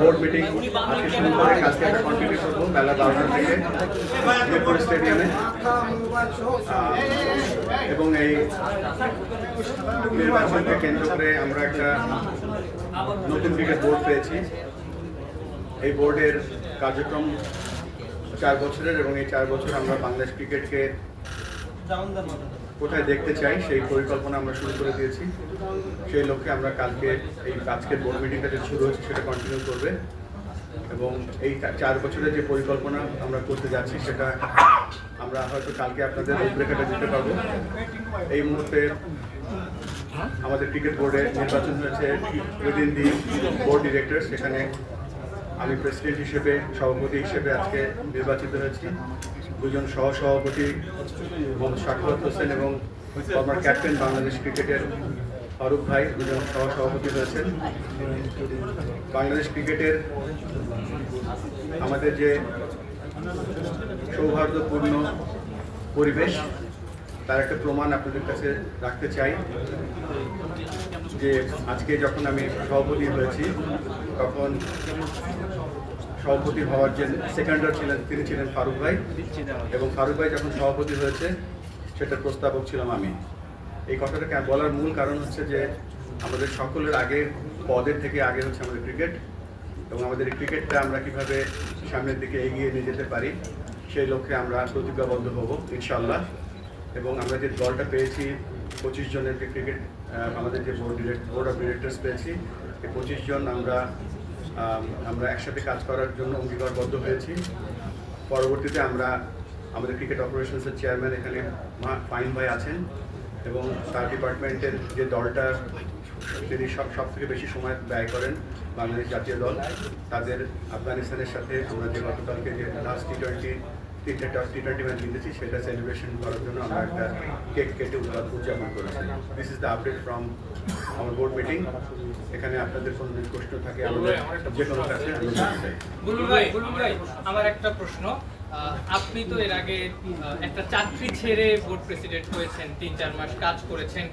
Board meeting আজকে শুরু করে, কালকে একটা কন্টিনিউ করব বেলা বারোটা থেকে, মিরপুর স্টেডিয়ামে এবং এই নির্বাচনকে কেন্দ্র করে আমরা একটা নতুন ক্রিকেট বোর্ড পেয়েছি। এই বোর্ডের কার্যক্রম চার বছরের এবং এই চার বছর আমরা বাংলাদেশ ক্রিকেটকে কোথায় দেখতে চাই, সেই পরিকল্পনা আমরা শুরু করে দিয়েছি। সেই লক্ষ্যে আমরা কালকে এই আজকের বোর্ড মিটিংটা যে শুরু হচ্ছে সেটা কন্টিনিউ করবে। এবং এই চার বছরের যে পরিকল্পনা আমরা করতে যাচ্ছি সেটা আমরা হয়তো কালকে আপনাদের রূপরেখাটা দিতে পারব। এই মুহূর্তে আমাদের ক্রিকেট বোর্ডে নির্বাচন হয়েছে। উইদিন দি বোর্ড ডিরেক্টর সেখানে আমি প্রেসিডেন্ট হিসেবে, সভাপতি হিসেবে আজকে নির্বাচিত হয়েছি। দুজন সহ সভাপতি মোহাম্মদ শাখাওয়াত হোসেন এবং ফর্মার ক্যাপ্টেন বাংলাদেশ ক্রিকেটের ফারুক ভাই, দুজন সহ সভাপতি হয়েছেন বাংলাদেশ ক্রিকেটের আমাদের যে সৌহার্দ্যপূর্ণ পরিবেশ, তার একটা প্রমাণ আপনাদের কাছে রাখতে চাই যে আজকে যখন আমি সভাপতি হয়েছি তখন সভাপতি হওয়ার যে সেকেন্ডার ছিলেন, তিনি ছিলেন ফারুক ভাই। এবং ফারুক ভাই যখন সভাপতি হয়েছে, সেটার প্রস্তাবক ছিলাম আমি। এই কথাটাকে বলার মূল কারণ হচ্ছে যে, আমাদের সকলের আগে, পদের থেকে আগে হচ্ছে আমাদের ক্রিকেট। এবং আমাদের ক্রিকেটটা আমরা কীভাবে সামনের দিকে এগিয়ে নিয়ে যেতে পারি, সেই লক্ষ্যে আমরা প্রতিজ্ঞাবদ্ধ হব ইনশাল্লাহ এবং আমরা যে দলটা পেয়েছি, পঁচিশ জনের যে ক্রিকেট আমাদের যে board direct board of directors পেয়েছি পঁচিশ জন আমরা আমরা একসাথে কাজ করার জন্য অঙ্গীকারবদ্ধ হয়েছি। পরবর্তীতে আমরা আমাদের ক্রিকেট অপারেশনসের চেয়ারম্যান এখানে ফাইন ভাই আছেন এবং তার ডিপার্টমেন্টের যে দলটা, তিনি সব সব থেকে বেশি সময় ব্যয় করেন বাংলাদেশ জাতীয় দল। তাদের আফগানিস্তানের সাথে আমরা যে গতকালকে যে লাস্ট টি টোয়েন্টি তিনটে টি টোয়েন্টি ম্যাচ জিতেছি, সেটা সেলিব্রেশন করার জন্য আমরা একটা কেক কেটে উদযাপন করেছি। This is the update from আমার বোর্ড মিটিং এখানে আপনাদের কোনো যদি প্রশ্ন থাকে আমাদের যে কোনো কাছে ভাই ভাই আমার একটা প্রশ্ন। আপনি তো এর আগে একটা চাকরি ছেড়ে বোর্ড প্রেসিডেন্ট হয়েছেন তিন চার মাস কাজ করেছেন।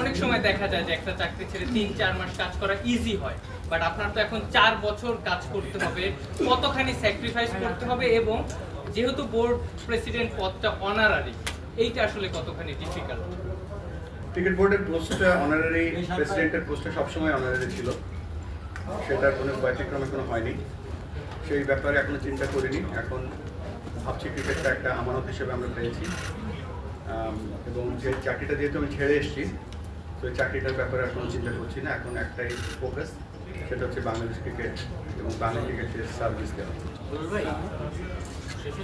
অনেক সময় দেখা যায় যে একটা চাকরি ছেড়ে তিন চার মাস কাজ করা ইজি হয় বাট আপনার তো এখন চার বছর কাজ করতে হবে কতখানি স্যাক্রিফাইস করতে হবে এবং যেহেতু বোর্ড প্রেসিডেন্ট পদটা অনারারি এইটা আসলে কতখানি ডিফিকাল্ট ক্রিকেট বোর্ডের পোস্টটা অনারারি প্রেসিডেন্টের পোস্টটা সবসময় অনারারি ছিল। সেটার কোনো ব্যতিক্রম এখনও হয়নি। সেই ব্যাপারে এখনও চিন্তা করিনি। এখন ভাবছি ক্রিকেটটা একটা আমানত হিসেবে আমরা পেয়েছি। এবং যে চাকরিটা যেহেতু আমি ছেড়ে এসেছি তো এই চাকরিটার ব্যাপারে এখনও চিন্তা করছি না। এখন একটাই ফোকাস সেটা হচ্ছে বাংলাদেশ ক্রিকেট এবং বাংলা ক্রিকেটের সার্ভিস দেওয়া। শেষ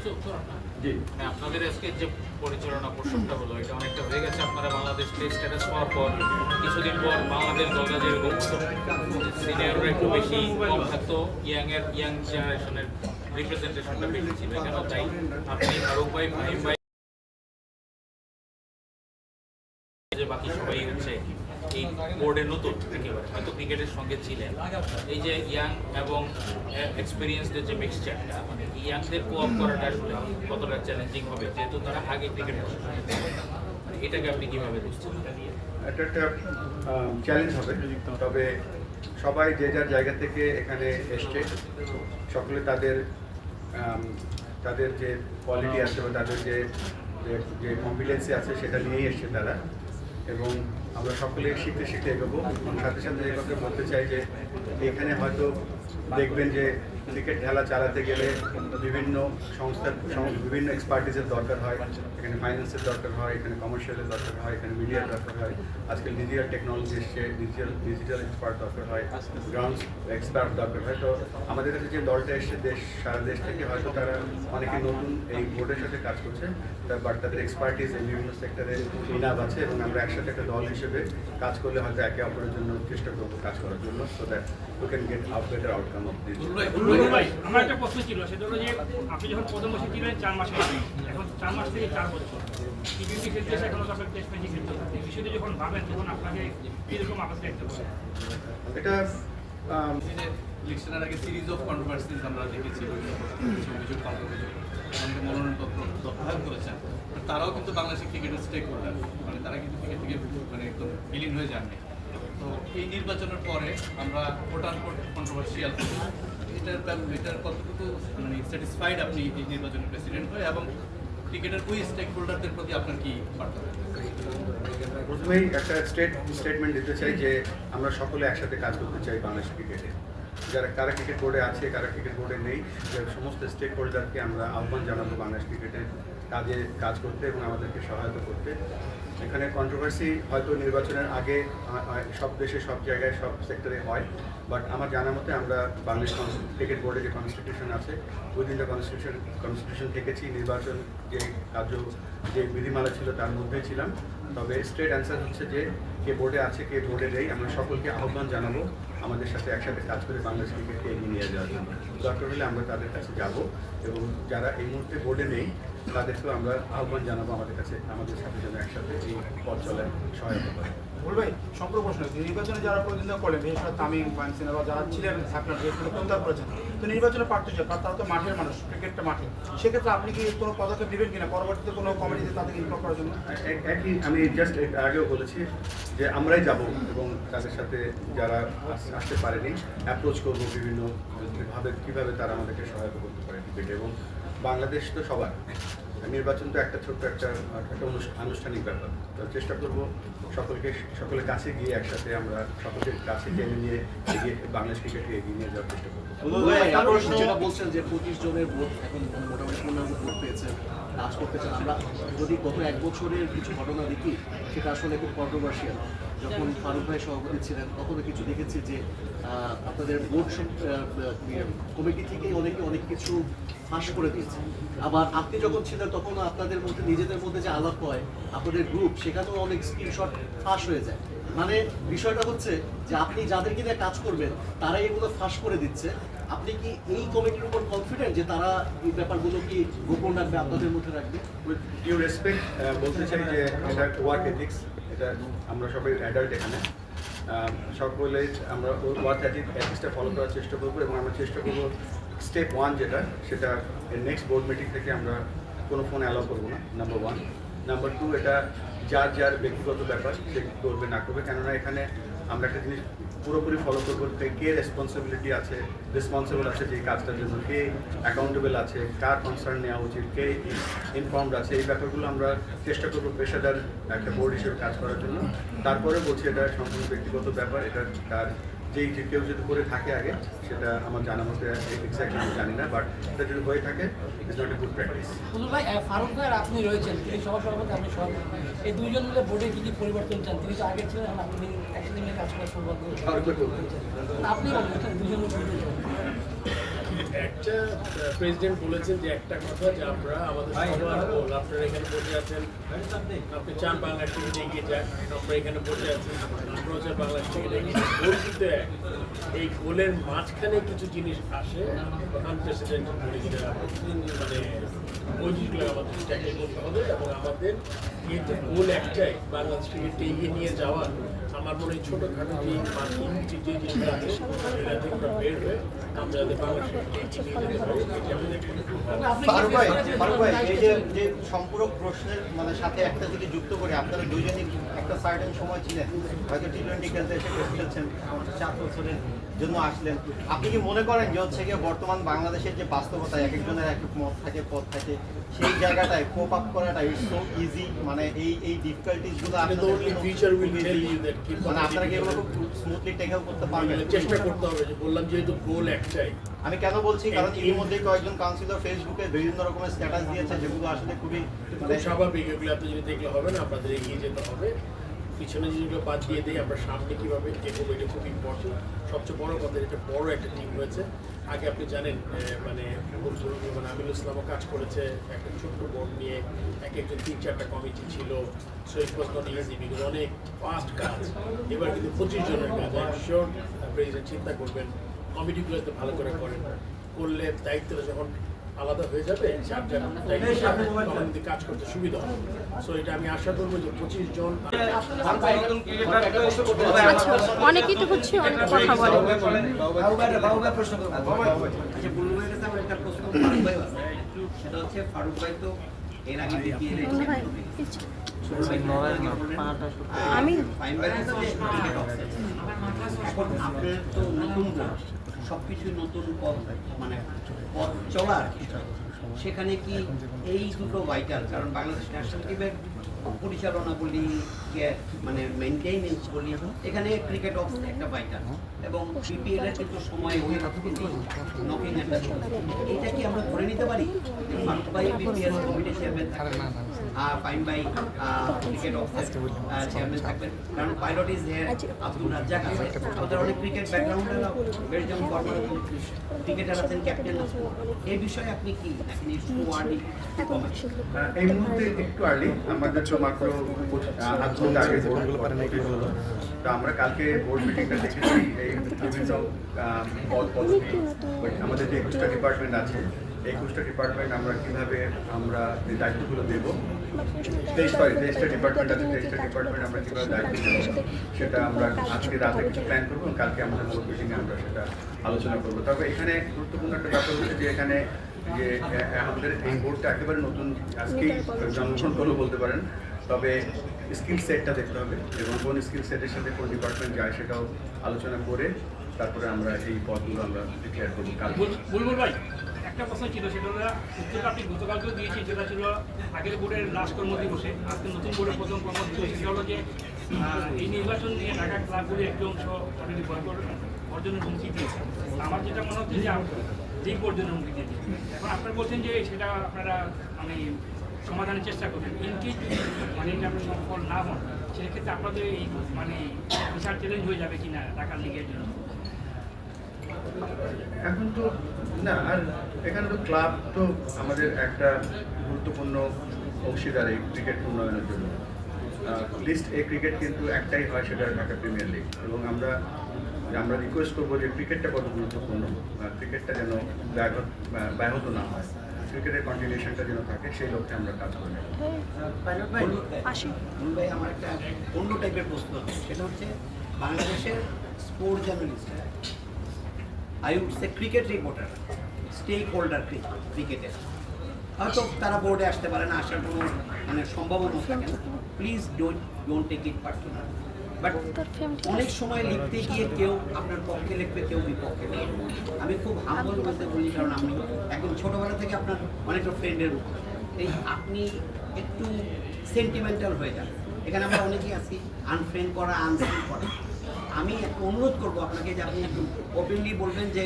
জি। মানে আপনাদের আজকে যে পরিচালনা পোর্শনটা হলো এটা অনেকটা হয়ে গেছে। আপনারা বাংলাদেশ টেস্ট স্ট্যাটাস পাওয়ার পর কিছুদিন পর বাংলাদেশ দলটা যেরকম সিনিয়ররা একটু বেশি কম থাকতো। ইয়াং এর ইয়াং জেনারেশনের রিপ্রেজেন্টেশনটা বেশি ছিল। কেন তাই। আপনি ফারুক ভাই ফাহিম ভাই যে বাকি সবাই হচ্ছে এই নতুন একেবারে। হয়তো ক্রিকেটের সঙ্গে ছিলেন। এই যে ইয়াং এবং এক্সপিরিয়েন্সদের যে মিক্সচারটা মানে ইয়াংদের কোঅপ করাটা আসলে কতটা চ্যালেঞ্জিং হবে, যেহেতু তারা আগে ক্রিকেট মানে এটাকে আপনি কীভাবে দেখছেন এটা একটা চ্যালেঞ্জ হবে। তবে সবাই যে যার জায়গা থেকে এখানে এসছে, সকলে তাদের তাদের যে কোয়ালিটি আছে বা তাদের যে- যে কম্পিটেন্সি আছে, সেটা নিয়েই এসছে তারা। এবং আমরা সকলে শিখতে শিখতে এগোবো। সাথে সাথে এই কথা বলতে চাই যে এখানে হয়তো দেখবেন যে ক্রিকেট খেলা চালাতে গেলে বিভিন্ন সংস্থার বিভিন্ন এক্সপার্টিসের দরকার হয়। এখানে ফাইন্যান্সের দরকার হয়, এখানে কমার্শিয়ালের দরকার হয়, এখানে মিডিয়ার দরকার হয়। আজকাল ডিজিটাল টেকনোলজি এসছে ডিজিটাল ডিজিটাল এক্সপার্ট দরকার হয় গ্রাউন্ড এক্সপার্ট দরকার হয়। তো আমাদের কাছে যে দলটা এসছে, দেশ, সারা দেশ থেকে হয়তো তারা অনেকে নতুন এই বোর্ডের সাথে কাজ করছে বাট তাদের এক্সপার্টিস এই বিভিন্ন সেক্টরে ইনাব আছে এবং আমরা একসাথে একটা দল হিসেবে কাজ করলে হয়তো একে অপরের জন্য চেষ্টা করব কাজ করার জন্য। So that we can get up better outcome of this ভাই আমার একটা প্রশ্ন ছিল সেটা হলো যে আপনি যখন প্রথম বছর ছিলেন চার মাস এখন চার মাস থেকে চার বছর। টি টোয়েন্টি খেলতে এসে এখনও আপনার টেস্ট ম্যাচে খেলতে হবে এই বিষয়টি যখন ভাবেন তখন আপনাকে কীরকম আপাতত দেখতে পারে? এটা ইলেকশনের আগে সিরিজ অফ কন্ট্রোভার্সিজ আমরা দেখেছি অভিযোগ কাউকে অভিযোগ আমাকে মনোনয়নপত্র প্রত্যাহার করেছেন। তারাও কিন্তু বাংলাদেশের ক্রিকেটের স্টেক হোল্ডার মানে তারা কিন্তু ক্রিকেট থেকে মানে একদম বিলীন হয়ে যাননি। তো এই নির্বাচনের পরে আমরা ভোটার কন্ট্রোভার্সিয়াল এটার এটার কতটুকু মানে স্যাটিসফাইড আপনি এই নির্বাচনে প্রেসিডেন্ট হয়ে এবং ক্রিকেটের ওই স্টেক হোল্ডারদের প্রতি আপনার কি বার্তা? প্রথমেই একটা স্টেট স্টেটমেন্ট দিতে চাই যে আমরা সকলে একসাথে কাজ করতে চাই বাংলাদেশ ক্রিকেটে যারা, কারা ক্রিকেট বোর্ডে আছে, কারা ক্রিকেট বোর্ডে নেই সমস্ত স্টেক হোল্ডারকে আমরা আহ্বান জানাব বাংলাদেশ ক্রিকেটের কাজে কাজ করতে এবং আমাদেরকে সহায়তা করতে। এখানে কন্ট্রোভার্সি হয়তো নির্বাচনের আগে সব দেশে, সব জায়গায়, সব সেক্টরে হয়। বাট আমার জানা মতে আমরা বাংলাদেশ ক্রিকেট বোর্ডে যে কনস্টিটিউশন আছে উইদিন দ্য কনস্টিটিউশন কনস্টিটিউশন থেকেছি। নির্বাচন যে কার্য, যে বিধিমালা ছিল তার মধ্যেই ছিলাম। তবে স্ট্রেট অ্যান্সার হচ্ছে যে, কে বোর্ডে আছে, কে বোর্ডে নেই। আমরা সকলকে আহ্বান জানাব আমাদের সাথে একসাথে কাজ করে বাংলাদেশ ক্রিকেটকে এগিয়ে নিয়ে যাওয়ার জন্য। দরকার হলে আমরা তাদের কাছে যাব এবং যারা এই মুহূর্তে বোর্ডে নেই তাদেরকেও আমরা আহ্বান জানাব আমাদের কাছে আমাদের সাথে যেন একসাথে এই পথ চলায় সহায়তা করে। বল ভাই সম্পূর্ণ প্রশ্ন নির্বাচনে যারা প্রতিনিধিত্ব করেন বিশেষ করে তামিম পানসিনা বা যারা ছিলেন আপনার প্রত্যাহার করেছেন? তো নির্বাচনে তারা তো মাঠের মানুষ ক্রিকেটটা মাঠে। সেক্ষেত্রে আপনি কি কোনো পদক্ষেপ নেবেন কিনা? পরবর্তীতে কোনো কমিটিতে তাদেরকে ইনভলভ করার জন্য? এক- একই আমি জাস্ট আগেও বলেছি যে আমরাই যাব এবং তাদের সাথে যারা আসতে পারেনি অ্যাপ্রোচ করব বিভিন্ন ভাবে কীভাবে তারা আমাদেরকে সহায়তা করতে পারে ক্রিকেটে এবং বাংলাদেশ তো সবার। নির্বাচন তো একটা ছোট্ট একটা একটা আনুষ্ঠানিক ব্যাপার। তো চেষ্টা করব সকলকে, সকলের কাছে গিয়ে একসাথে আমরা সকলের কাছে টেনে নিয়ে এগিয়ে, বাংলাদেশ ক্রিকেটকে এগিয়ে নিয়ে যাওয়ার চেষ্টা করব। বলছেন যে পঁচিশ জনের ভোট, এখন মোটামুটি পূর্ণাঙ্গ ভোট পেয়েছে কাজ করতে চান আমরা যদি গত এক বছরের কিছু ঘটনা দেখি, সেটা আসলে খুব কন্ট্রোভার্সিয়াল যখন ফারুক ভাই সভাপতি ছিলেন, তখনও কিছু দেখেছি যে আপনাদের বোর্ড কমিটি থেকেই অনেকে অনেক কিছু ফাঁস করে দিয়েছে। আবার আপনি যখন ছিলেন তখন আপনাদের মধ্যে, নিজেদের মধ্যে যে আলাপ হয়, আপনাদের গ্রুপ সেখানেও অনেক স্ক্রিনশট ফাঁস হয়ে যায়। মানে বিষয়টা হচ্ছে যে, আপনি যাদেরকে নিয়ে কাজ করবেন তারা এগুলো ফাঁস করে দিচ্ছে। আপনি কি এই কমিটির উপর কনফিডেন্ট যে, তারা এই ব্যাপারগুলো কি গোপন রাখবে, আপনাদের মধ্যে রাখবে? উইথ রেসপেক্ট বলতে চাই যে এটা আমরা সবাই অ্যাডাল্ট এখানে। সকলে আমরা ওয়ার্ক অ্যাথিক্সটা ফলো করার চেষ্টা করব এবং আমরা চেষ্টা করব স্টেপ ওয়ান যেটা, সেটা নেক্সট বোর্ড মিটিং থেকে আমরা কোনো ফোন অ্যালাউ করব না নাম্বার ওয়ান নাম্বার টু এটা যার যার ব্যক্তিগত ব্যাপার, সে করবে না করবে। কেননা এখানে আমরা একটা জিনিস পুরোপুরি ফলো করতে কে- রেসপন্সিবিলিটি আছে রেসপন্সিবল আছে যে কাজটার জন্য, কে অ্যাকাউন্টেবল আছে, কার কনসার্ন নেওয়া উচিত, কে ইনফর্মড আছে, এই ব্যাপারগুলো আমরা চেষ্টা করব পেশাদার একটা বোর্ড হিসেবে কাজ করার জন্য। তারপরে বলছি এটা সম্পূর্ণ ব্যক্তিগত ব্যাপার, এটা তার যেই যে কেউ যদি করে থাকে আগে সেটা আমার জানা মতে এক্স্যাক্টলি আমি জানি না বাট এটা যদি হয়ে থাকে it's not a good practice ভাই ফারুক ভাই আর আপনি রয়েছেন তিনি সভা সভাপতি আপনি সভাপতি। এই দুইজন মিলে বোর্ডে কি কি পরিবর্তন চান? তিনি তো আগে ছিলেন আপনি একসাথে মিলে কাজ করার সৌভাগ্য আপনি দুজন মিলে একটা প্রেসিডেন্ট বলেছেন যে একটা কথা যে আমরা আমাদের সবার গোল আপনারা এখানে বসে আছেন। আপনি চান বাংলা থেকে এগিয়ে যাক আমরা এখানে বসে আছি। চান বাংলাদেশ থেকে দেখি। গোল এক এই গোলের মাঝখানে কিছু জিনিস আসে আনপ্রেসিডেন্ট মানে ওই আমাদের ট্যাকেল করতে হবে এবং আমাদের যেহেতু গোল একটাই বাংলাদেশ ক্রিকেটকে এগিয়ে নিয়ে যাওয়ার আমার মনে হয় ছোটোখাটো যে মার্কিং যে আছে সেটা থেকে আমরা বের হয়ে আমরা যাতে বাংলাদেশ ক্রিকেটকে এগিয়ে নিয়ে যেতে পারি এটি আমাদের যে যে সম্পূরক প্রশ্নের মানে সাথে একটা যদি যুক্ত করে আপনারা দুজনই একটা সার্টেন সময় ছিলেন। হয়তো টি টোয়েন্টি খেলতে এসে খেলছেন চার বছরের জন্য আসলেন। আপনি কি মনে করেন যে হচ্ছে গিয়ে বর্তমান বাংলাদেশের যে বাস্তবতা এক একজনের এক এক মত থাকে পথ থাকে সেই জায়গাটায় কোপ আপ করাটা ইজ সো ইজি মানে এই এই ডিফিকাল্টিসগুলো The only future will tell you that মানে আপনারা কি এগুলো খুব স্মুথলি টেকেল করতে পারবেন? চেষ্টা করতে হবে যে বললাম যেহেতু গোল একটাই। আমি কেন বলছি? কারণ এই- ইতিমধ্যে কয়েকজন কাউন্সিলর ফেসবুকে বিভিন্ন রকমের স্ট্যাটাস দিয়েছে যেগুলো আসলে খুবই মানে স্বাভাবিক এগুলো আপনি যদি দেখলে হবে না আপনাদের এগিয়ে যেতে হবে। পিছনে যেগুলো বাদ দিয়ে দিই, আমরা সামনে কীভাবে এগোবো, এটা খুব ইম্পর্টেন্ট সবচেয়ে বড় কথা, এটা বড় একটা টিম হয়েছে। আগে আপনি জানেন মানে মানে আমিনুল ইসলামও কাজ করেছে একটা ছোট্ট বোর্ড নিয়ে। এক একজন তিন চারটা কমিটি ছিল। সো ইট অনেক ফাস্ট কাজ। এবার কিন্তু পঁচিশ জনের কাজ। শিওর প্রেসিডেন্ট চিন্তা করবেন। কমিটিগুলো ভালো করে করেন, করলে দায়িত্বটা যখন আলাদা হয়ে যাবে যার যার দায়িত্ব তখন কিন্তু কাজ করতে সুবিধা হবে। সো এটা আমি আশা করব যে পঁচিশ জন অনেকেই তো হচ্ছে অনেক কথা বলে। আচ্ছা সেটা হচ্ছে ফারুক ভাই তো এর আগে বিপিএল বন্ধু ভাই, আমি এখন আপনার তো নতুন বোর্ড সব কিছুই নতুন পথ মানে পথ চলা আর কি সেখানে কি এই দুটো ভাইটাল কারণ বাংলাদেশ ন্যাশনাল টিমের পরিচালনা বলি মানে মেনটেনেন্স বলি, এখানে ক্রিকেট অফ একটা ভাইটাল এবং বিপিএল এর কিন্তু সময় ওই নকিং এটা কি আমরা ধরে নিতে পারি? যে ফারুক বিপিএল কমিটি চেয়ারম্যান থাকবেন ফাইন ভাই ক্রিকেট অফ চেয়ারম্যান থাকবেন কারণ pilot is here Abdul Razzak আছে। আমাদের অনেক ক্রিকেট ব্যাকগ্রাউন্ডের বেলজিয়াম ফরমার ক্রিকেটার আছেন ক্যাপ্টেন আছেন। এই বিষয়ে আপনি কি? এখন এই মুহূর্তে একটু আর্লি আমাদের তো মাত্র। আহ, আগে তো আমরা কালকে বোর্ড মিটিংটা দেখেছি এই বিভিন্ন পদ পদবি আমাদের যে একুশটা ডিপার্টমেন্ট আছে একুশটা ডিপার্টমেন্ট আমরা কীভাবে আমরা দায়িত্বগুলো দেব? তেইশ সরি তেইশটা ডিপার্টমেন্ট আছে তেইশটা ডিপার্টমেন্ট আমরা কীভাবে দায়িত্ব দেবো সেটা আমরা আজকে রাতে কিছু প্ল্যান করব কালকে আমাদের বোর্ড মিটিংয়ে আমরা সেটা আলোচনা করব। তবে এখানে গুরুত্বপূর্ণ একটা ব্যাপার হচ্ছে যে এখানে যে আমাদের এই বোর্ডটা একেবারে নতুন। আজকেই জন্মগ্রহণ করল বলতে পারেন। তবে স্কিল সেটটা দেখতে হবে। এবং কোন স্কিল সেটের সাথে কোন ডিপার্টমেন্ট যায় সেটাও আলোচনা করে তারপরে আমরা এই পদগুলো আমরা ডিক্লেয়ার করব বুল- বুলবুল ভাই একটা প্রশ্ন ছিল সেটা হলো আপনি গতকালকেও দিয়েছি যেটা ছিল আগের বোর্ডের লাস্ট কর্মদিবসে আজকে নতুন বোর্ডের প্রথম সেটা হলো যে এই নির্বাচন নিয়ে ঢাকা ক্লাবগুলি একটি অংশ অলরেডি বয়কট অর্জনের হুমকি দিয়েছে। আমার যেটা মনে হচ্ছে যে যেই অর্জনের হুমকি দিয়েছে। এখন আপনারা বলছেন যে সেটা আপনারা মানে সমাধানের চেষ্টা করবেন ইনকেস মানে এটা আপনি সফল না হন, সেক্ষেত্রে আপনাদের এই মানে বিশাল চ্যালেঞ্জ হয়ে যাবে কিনা ঢাকা লিগের জন্য। এখন তো, না, আর এখানে তো ক্লাব তো আমাদের একটা গুরুত্বপূর্ণ অংশীদার এই ক্রিকেট উন্নয়নের জন্য। লিস্ট এ ক্রিকেট কিন্তু একটাই হয়, সেটা ঢাকা প্রিমিয়ার লিগ এবং আমরা আমরা রিকোয়েস্ট করব যে ক্রিকেটটা কত গুরুত্বপূর্ণ ক্রিকেটটা যেন ব্যাহত ব্যাহত না হয় ক্রিকেটের কন্টিনিউশনটা যেন থাকে সেই লক্ষ্যে আমরা কাজ করি ভাই আসি। ভাই আমার একটা অন্য টাইপের প্রশ্ন সেটা হচ্ছে বাংলাদেশের sports journalist I would say cricket reporter stakeholder ক্রিকেটের হয়তো তারা বোর্ডে আসতে পারে না আসার কোনো মানে সম্ভাবনা থাকে না। Please don't don't take it personal but অনেক সময় লিখতে গিয়ে কেউ আপনার পক্ষে লিখবে কেউ বিপক্ষে আমি খুব হাম্বল বলতে বলি কারণ আমি একদম ছোটবেলা থেকে আপনার অনেকটা ফ্রেন্ডের এই আপনি একটু সেন্টিমেন্টাল হয়ে যান। এখানে আমরা অনেকেই আছি আনফ্রেন্ড করা আনফ্রেন্ড করা। আমি একটা অনুরোধ করব আপনাকে যে আপনি একটু ওপেনলি বলবেন যে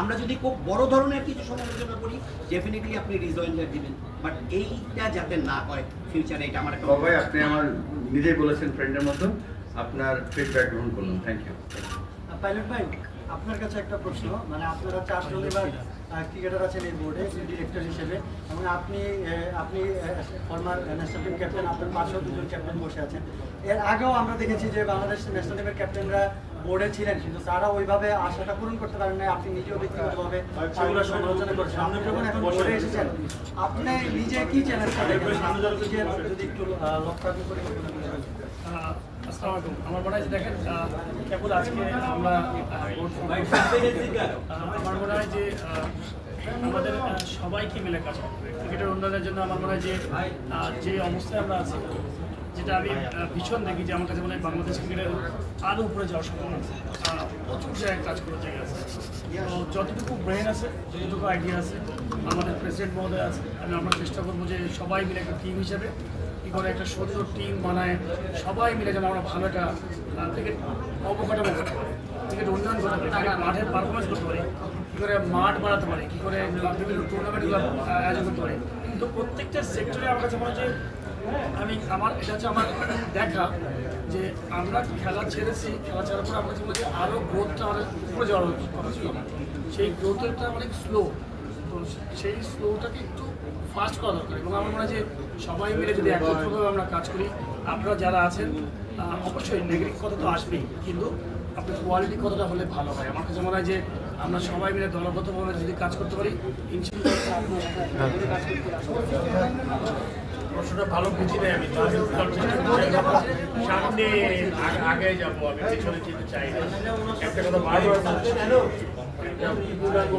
আমরা যদি খুব বড় ধরনের কিছু সমালোচনা করি ডেফিনেটলি আপনি রিজয়েন্টার দিবেন। বাট এইটা যাতে না হয় ফিউচারে এটা আমার একটা সবাই আপনি আমার নিজেই বলেছেন ফ্রেন্ডের মতো। আপনার ফিডব্যাক গ্রহণ করলাম থ্যাংক ইউ পাইলট ভাই আপনার কাছে একটা প্রশ্ন মানে আপনারা চারজন এবার ক্রিকেটার আছেন এই বোর্ডে ডিরেক্টর হিসেবে এবং আপনি আপনি ফর্মার ন্যাশনাল টিম ক্যাপ্টেন আপনার পাশেও দুজন ক্যাপ্টেন বসে আছেন। এর আগেও আমরা দেখেছি যে বাংলাদেশ ন্যাশনাল টিমের ক্যাপ্টেনরা বোর্ডে ছিলেন কিন্তু তারা ওইভাবে আশাটা পূরণ করতে পারেন না আপনি নিজেও ব্যক্তিগতভাবে সেগুলো সমালোচনা করছেন। আপনি যখন এখন বোর্ডে এসেছেন আপনি নিজে কি চ্যালেঞ্জটা দেখবেন নিজের যদি একটু লক্ষ্য করে। আমার মনে হয় দেখেন কেবল আজকে আমরা আমার মনে হয় যে আমাদের সবাইকে মিলে কাজ করতে হবে। ক্রিকেটের উন্নয়নের জন্য আমার মনে হয় যে যে অবস্থায় আমরা আছি, যেটা আমি ভীষণ দেখি যে আমার কাছে মনে হয় বাংলাদেশ ক্রিকেটের আরও উপরে যাওয়ার সম্ভাবনা আছে। প্রচুর জায়গায় কাজ করার জায়গা আছে। তো যতটুকু ব্রেন আছে, যতটুকু আইডিয়া আছে, আমাদের প্রেসিডেন্ট মহোদয় আছে, আমি আমরা চেষ্টা করব যে সবাই মিলে একটা টিম হিসেবে করে একটা সুন্দর টিম বানায়। সবাই মিলে যেন আমরা ভালো একটা ক্রিকেট অবকাঠামো করতে পারি ক্রিকেট উন্নয়ন করতে পারি মাঠের পারফরমেন্স করতে পারি, কী করে মাঠ বাড়াতে পারি, কী করে বিভিন্ন টুর্নামেন্টগুলো আয়োজন করতে পারি। তো প্রত্যেকটা সেক্টরে আমার কাছে মনে আমি আমার, এটা হচ্ছে আমার দেখা যে আমরা খেলা ছেড়েছি, খেলা ছাড়ার পর আমার হচ্ছে আরও গ্রোথটা আমাদের উপরে যাওয়ার কথা ছিল। সেই গ্রোথটা অনেক স্লো তো সেই স্লোটাকে একটু ফাস্ট করা দরকার। এবং আমার মনে হয় যে সবাই মিলে যদি একত্রভাবে আমরা কাজ করি, আপনারা যারা আছেন অবশ্যই নেগেটিভ কথা তো আসবেই, কিন্তু আপনার কোয়ালিটি কতটা হলে ভালো হয়। আমার কাছে মনে হয় যে আমরা সবাই মিলে দলগতভাবে যদি কাজ করতে পারি প্রশ্নটা ভালো বুঝি নাই আমি। সামনে আগে যাব, আমি পেছনে যেতে চাই না। একটা কথা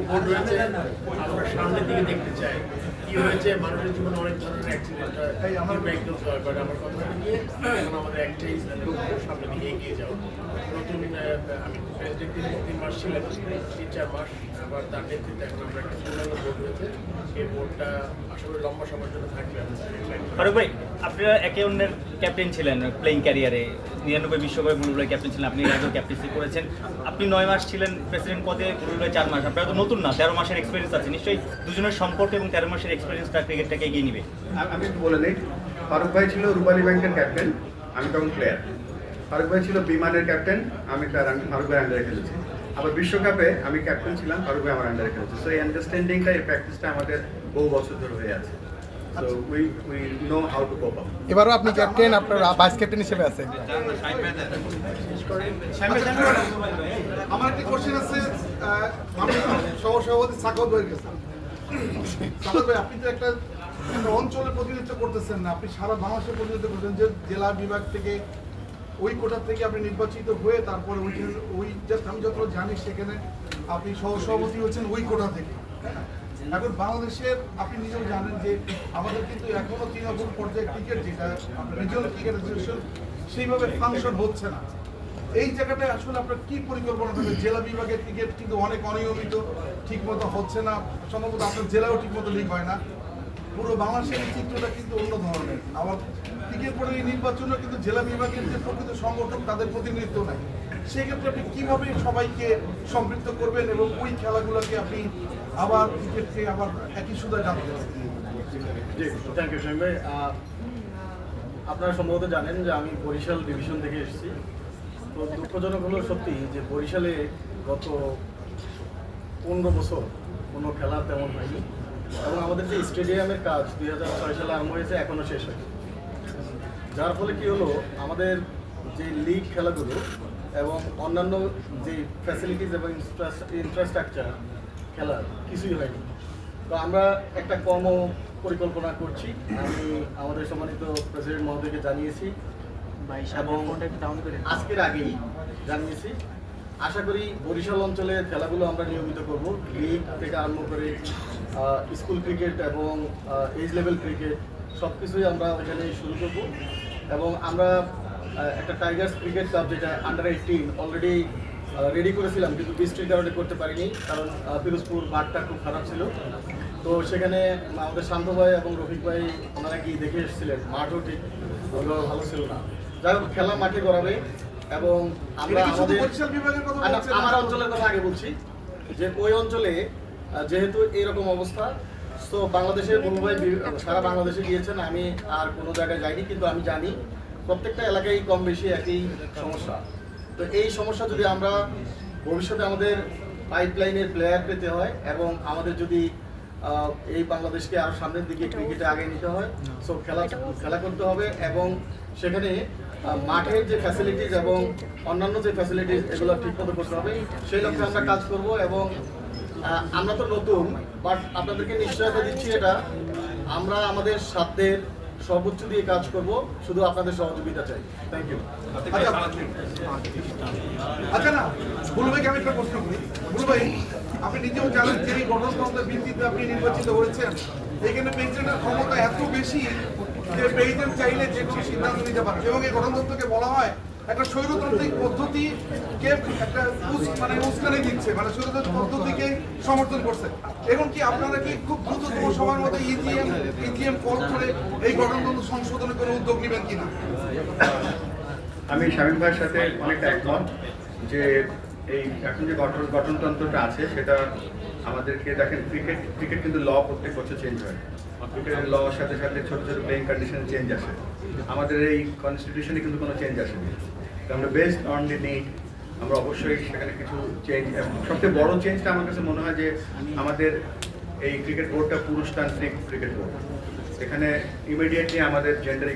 বোর্ড রয়েছে আমরা সামনের দিকে দেখতে চাই কি হয়েছে? মানুষের জীবনে অনেক ধরনের অ্যাক্সিডেন্ট হয়। আমার হয় বাট আমার কথা গিয়ে এখন আমাদের একটাই লক্ষ্য সামনে দিকে এগিয়ে যাওয়া। নতুন আমি প্রেসিডেন্ট তিন মাস ছিলেন তিন চার মাস আবার তার নেতৃত্বে এখন আমরা একটা পূর্ণাঙ্গ বোর্ড হয়েছে এই বোর্ডটা আশা করি লম্বা সময়ের জন্য থাকবে। ফারুক ভাই আপনারা একে অন্যের ক্যাপ্টেন ছিলেন প্লেইং ক্যারিয়ারে নিরানব্বই বিশ্বকাপে বুলবুলের ক্যাপ্টেন ছিলেন আপনি আগেও ক্যাপ্টেন্সি করেছেন। আপনি নয় মাস ছিলেন প্রেসিডেন্ট পদে বুলবুলের চার মাস। আপনারা তো নতুন না তেরো মাসের এক্সপিরিয়েন্স আছে। নিশ্চয়ই দুজনের সম্পর্ক এবং তেরো মাসের এক্সপিরিয়েন্সটা ক্রিকেটটাকে এগিয়ে নিবে। আমি একটু বলে নিই। ফারুক ভাই ছিল রূপালী ব্যাংকের ক্যাপ্টেন আমি তখন প্লেয়ার ফারুক ভাই ছিল বিমানের ক্যাপ্টেন আমি তার ফারুক ভাই আন্ডারে খেলেছি। আবার বিশ্বকাপে আমি ক্যাপ্টেন ছিলাম ফারুক আমার আন্ডারে খেলেছে। সো এই আন্ডারস্ট্যান্ডিংটা এই প্র্যাকটিসটা আমাদের বহু বছর ধরে হয়ে আছে। So we we know how to cope এবারও আপনি ক্যাপ্টেন আপনার ভাইস ক্যাপ্টেন হিসেবে আছেন? আমার একটি কোশ্চেন আছে আহ, আমি সহ সভাপতি সাকত ভাইয়ের কাছে। সাকত ভাই আপনি তো একটা একটা অঞ্চলের প্রতিনিধিত্ব করতেছেন না আপনি সারা বাংলাদেশের প্রতিনিধিত্ব করছেন যে জেলা বিভাগ থেকে ওই কোটা থেকে আপনি নির্বাচিত হয়ে তারপরে ওইখানে ওই জাস্ট আমি যত জানি সেখানে আপনি সহ সভাপতি হচ্ছেন ওই কোটা থেকে? এখন বাংলাদেশের আপনি নিজেও জানেন যে আমাদের কিন্তু এখনও তৃণমূল পর্যায়ে ক্রিকেট যেটা রিজিওনাল ক্রিকেট অ্যাসোসিয়েশন সেইভাবে ফাংশন হচ্ছে না। এই জায়গাটায় আসলে আপনার কি পরিকল্পনা থাকবে জেলা বিভাগের ক্রিকেট কিন্তু অনেক অনিয়মিত ঠিক মতো হচ্ছে না। সম্ভবত আপনার জেলাও ঠিক মতো লিগ হয় না। পুরো বাংলাদেশের চিত্রটা কিন্তু অন্য ধরনের। আবার ক্রিকেট বোর্ডের এই নির্বাচনও কিন্তু জেলা বিভাগের যে প্রকৃত সংগঠন তাদের প্রতিনিধিত্ব নাই। সেক্ষেত্রে আপনি কীভাবে সবাইকে সম্পৃক্ত করবেন এবং ওই খেলাগুলোকে আপনি আবার ক্রিকেটকে আবার একই সুদায় জানতে থ্যাংক ইউ আপনারা সম্ভবত জানেন যে আমি বরিশাল ডিভিশন থেকে এসেছি। তো দুঃখজনক হলো সত্যি যে বরিশালে গত পনেরো বছর কোনো খেলা তেমন হয়নি। এবং আমাদের যে স্টেডিয়ামের কাজ দুই হাজার ছয় সালে আরম্ভ হয়েছে এখনও শেষ হয়নি। যার ফলে কি হলো আমাদের যে লিগ খেলাগুলো এবং অন্যান্য যে ফ্যাসিলিটিস এবং ইনফ্রাস্ট্রাকচার খেলার কিছুই হয়নি। তো আমরা একটা কর্ম পরিকল্পনা করছি। আমি আমাদের সম্মানিত প্রেসিডেন্ট মহোদয়কে জানিয়েছি এবং আজকের আগেই জানিয়েছি। আশা করি বরিশাল অঞ্চলে খেলাগুলো আমরা নিয়মিত করব। লিগ থেকে আরম্ভ করে স্কুল ক্রিকেট এবং এজ লেভেল ক্রিকেট সব কিছুই আমরা ওইখানে শুরু করব। এবং আমরা একটা টাইগার্স ক্রিকেট ক্লাব যেটা আন্ডার এইটিন অলরেডি রেডি করেছিলাম কিন্তু বৃষ্টির কারণে করতে পারিনি কারণ পিরোজপুর মাঠটা খুব খারাপ ছিল। তো সেখানে আমাদের শান্ত ভাই এবং রফিক ভাই ওনারা গিয়ে দেখে এসেছিলেন মাঠও ঠিক ভালো ছিল না। যাই হোক খেলা মাঠে করাবে এবং আমরা আমাদের বলছেন? আমার অঞ্চলের কথা আগে বলছি যে ওই অঞ্চলে যেহেতু এরকম অবস্থা তো বাংলাদেশের মুম্বাই সারা বাংলাদেশে গিয়েছেন আমি আর কোনো জায়গায় যাইনি কিন্তু আমি জানি প্রত্যেকটা এলাকায় কম বেশি একই সমস্যা। তো এই সমস্যা যদি আমরা ভবিষ্যতে আমাদের পাইপলাইনের প্লেয়ার পেতে হয় এবং আমাদের যদি এই বাংলাদেশকে আরও সামনের দিকে ক্রিকেটে আগে নিতে হয় সো খেলা খেলা করতে হবে এবং সেখানে মাঠের যে ফ্যাসিলিটিস এবং অন্যান্য যে ফ্যাসিলিটিস এগুলো ঠিকমতো করতে হবে সেই লক্ষ্যে আমরা কাজ করব এবং আমরা তো নতুন বাট আপনাদেরকে নিশ্চয়তা দিচ্ছি এটা। আমরা আমাদের সাধ্যের সর্বোচ্চ দিয়ে কাজ করব, শুধু আপনাদের সহযোগিতা চাই। থ্যাংক ইউ আচ্ছা না ভাইকে আমি একটা প্রশ্ন করি। ভাই, আপনি নিজেও জানেন যে এই গণতন্ত্রের ভিত্তিতে আপনি নির্বাচিত হয়েছেন, এখানে প্রেসিডেন্টের ক্ষমতা এত বেশি যে প্রেসিডেন্ট চাইলে যে কোনো সিদ্ধান্ত নিতে পারে এবং এই গণতন্ত্রকে বলা হয় একটা স্বৈরতান্ত্রিক পদ্ধতিকে একটা মানে উস্কানি দিচ্ছে মানে স্বৈরতান্ত্রিক পদ্ধতিকে সমর্থন করছে। এখন কি আপনারা কি খুব দ্রুততম সময়ের মধ্যে ইজিএম ইজিএম কল করে এই গণতন্ত্র সংশোধনের কোনো উদ্যোগ নেবেন কিনা? আমি শামীম ভাইয়ের সাথে অনেকটা একমত যে এই এখন যে গঠন গঠনতন্ত্রটা আছে, সেটা আমাদেরকে দেখেন, ক্রিকেট ক্রিকেট কিন্তু ল প্রত্যেক বছর চেঞ্জ হয়। ক্রিকেটের ল সাথে সাথে ছোট ছোট প্লেইং কন্ডিশনে চেঞ্জ আসে। আমাদের এই কনস্টিটিউশনে কিন্তু কোনো চেঞ্জ আসেনি। আমরা বেসড অন দি নিড আমরা অবশ্যই সেখানে কিছু চেঞ্জ সবচেয়ে বড় চেঞ্জটা আমার কাছে মনে হয় যে আমাদের এই ক্রিকেট বোর্ডটা পুরুষতান্ত্রিক ক্রিকেট বোর্ড এখানে ইমিডিয়েটলি আমাদের জেন্ডার